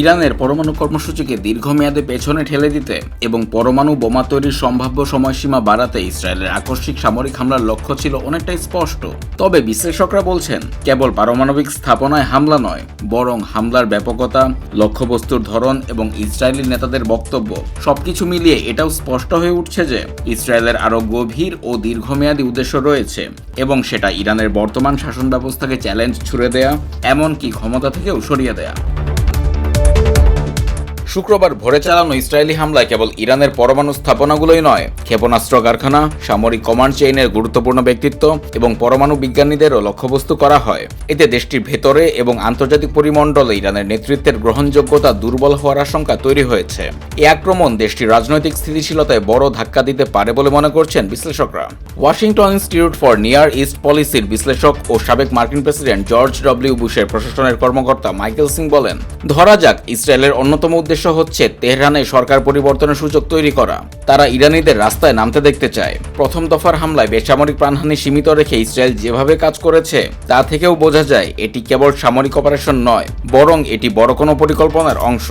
ইরানের পরমাণু কর্মসূচিকে দীর্ঘমেয়াদে পেছনে ঠেলে দিতে এবং পরমাণু বোমা তৈরির সম্ভাব্য সময়সীমা বাড়াতে ইসরায়েলের আকস্মিক সামরিক হামলার লক্ষ্য ছিল অনেকটাই স্পষ্ট। তবে বিশ্লেষকরা বলছেন, কেবল পারমাণবিক স্থাপনায় হামলা নয়, বরং হামলার ব্যাপকতা, লক্ষ্যবস্তুর ধরন এবং ইসরায়েলি নেতাদের বক্তব্য সবকিছু মিলিয়ে এটাও স্পষ্ট হয়ে উঠছে যে ইসরায়েলের আরও গভীর ও দীর্ঘমেয়াদী উদ্দেশ্য রয়েছে এবং সেটা ইরানের বর্তমান শাসন ব্যবস্থাকে চ্যালেঞ্জ ছুড়ে দেয়া, এমনকি ক্ষমতা থেকেও সরিয়ে দেয়া। শুক্রবার ভোরে চালানো ইসরায়েলি হামলায় কেবল ইরানের পরমাণু স্থাপনাগুলোই নয়, ক্ষেপণাস্ত্র, কারখানা, সামরিক কমান্ড চেইনের গুরুত্বপূর্ণ ব্যক্তিত্ব এবং পরমাণু বিজ্ঞানীদেরও লক্ষ্যবস্তু করা হয়। এতে দেশটির ভেতরে এবং আন্তর্জাতিক পরিমণ্ডলে ইরানের নেতৃত্বের গ্রহণযোগ্যতা দুর্বল হওয়ার আশঙ্কা তৈরি হয়েছে। এই আক্রমণ দেশটির রাজনৈতিক স্থিতিশীলতায় বড় ধাক্কা দিতে পারে বলে মনে করছেন বিশ্লেষকরা। Washington Institute for Near East পলিসির বিশ্লেষক ও সাবেক মার্কিন প্রেসিডেন্ট জর্জ ডব্লিউ বুশের প্রশাসনের কর্মকর্তা মাইকেল সিং বলেন, ধরা যাক ইসরায়েলের অন্যতম উদ্দেশ্য হচ্ছে তেহরানে সরকার পরিবর্তনের সুযোগ তৈরি করা। তারা ইরানিদের রাস্তায় নামতে দেখতে চায়। প্রথম দফার হামলায় বেসামরিক প্রাণহানি সীমিত রেখে ইসরায়েল যেভাবে কাজ করেছে, তা থেকেও বোঝা যায় এটি কেবল সামরিক অপারেশন নয়, বরং এটি বড় কোনো পরিকল্পনার অংশ।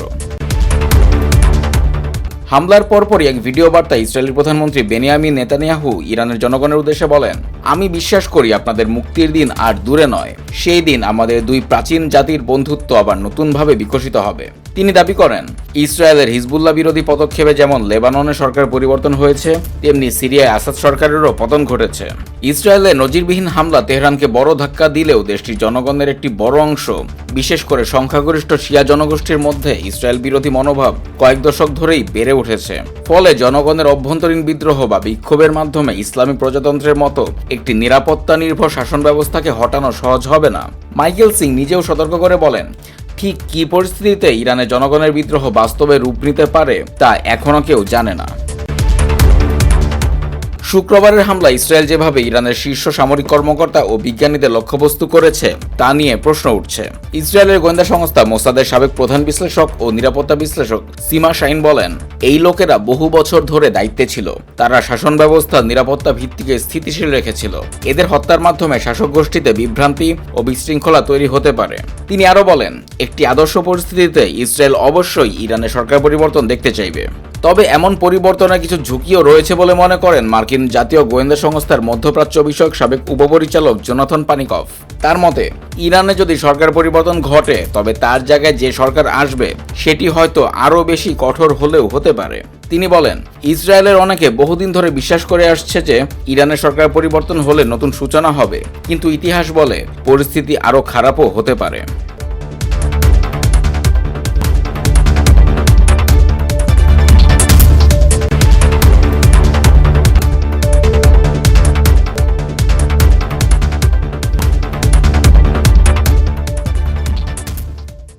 হামলার পরপরই এক ভিডিও বার্তা ইসরায়েলের প্রধানমন্ত্রী বেনিয়ামিন নেতানিয়াহু ইরানের জনগণের উদ্দেশ্যে বলেন, আমি বিশ্বাস করি আপনাদের মুক্তির দিন আর দূরে নয়। সেই দিন আমাদের দুই প্রাচীন জাতির বন্ধুত্ব আবার নতুনভাবে বিকশিত হবে। তিনি দাবি করেন, ইসরায়েলের হিজবুল্লাহ বিরোধী পদক্ষেপে যেমন লেবাননে সরকার পরিবর্তন হয়েছে, তেমনি সিরিয়ায় আসাদ সরকারেরও পতন ঘটেছে। ইসরায়েলের নজিরবিহীন হামলা তেহরানকে বড় ধাক্কা দিলেও দেশটির জনগণের একটি বড় অংশ, বিশেষ করে সংখ্যাগরিষ্ঠ শিয়া জনগোষ্ঠীর মধ্যে ইসরায়েল বিরোধী মনোভাব কয়েক দশক ধরেই বেড়ে উঠেছে। ফলে জনগণের অভ্যন্তরীণ বিদ্রোহ বা বিক্ষোভের মাধ্যমে ইসলামী প্রজাতন্ত্রের মতো একটি নিরাপত্তা নির্ভর শাসন ব্যবস্থাকে হটানো সহজ হবে না। মাইকেল সিং নিজেও সতর্ক করে বলেন ঠিক কী পরিস্থিতিতে ইরানের জনগণের বিদ্রোহ বাস্তবে রূপ নিতে পারে তা এখনও কেউ জানে না। শুক্রবারের হামলা ইসরায়েল যেভাবে ইরানের শীর্ষ সামরিক কর্মকর্তা ও বিজ্ঞানীদের লক্ষ্যবস্তু করেছে, তা নিয়ে প্রশ্ন উঠছে। ইসরায়েলের গোয়েন্দা সংস্থা মোসাদের সাবেক প্রধান বিশ্লেষক ও নিরাপত্তা বিশ্লেষক সীমা শাইন বলেন, এই লোকেরা বহু বছর ধরে দায়িত্বে ছিল। তারা শাসন ব্যবস্থার নিরাপত্তা ভিত্তিকে স্থিতিশীল রেখেছিল। এদের হত্যার মাধ্যমে শাসক গোষ্ঠীতে বিভ্রান্তি ও বিশৃঙ্খলা তৈরি হতে পারে। তিনি আরও বলেন, একটি আদর্শ পরিস্থিতিতে ইসরায়েল অবশ্যই ইরানের সরকার পরিবর্তন দেখতে চাইবে। তবে এমন পরিবর্তনের কিছু ঝুঁকিও রয়েছে বলে মনে করেন মার্কিন জাতীয় গোয়েন্দা সংস্থার মধ্যপ্রাচ্য বিষয়ক সাবেক উপপরিচালক জোনাথন পানিকফ। তার মতে, ইরানে যদি সরকার পরিবর্তন ঘটে, তবে তার জায়গায় যে সরকার আসবে, সেটি হয়তো আরও বেশি কঠোর হলেও হতে পারে। তিনি বলেন, ইসরায়েলের অনেকে বহুদিন ধরে বিশ্বাস করে আসছে যে ইরানের সরকার পরিবর্তন হলে নতুন সূচনা হবে। কিন্তু ইতিহাস বলে, পরিস্থিতি আরও খারাপও হতে পারে।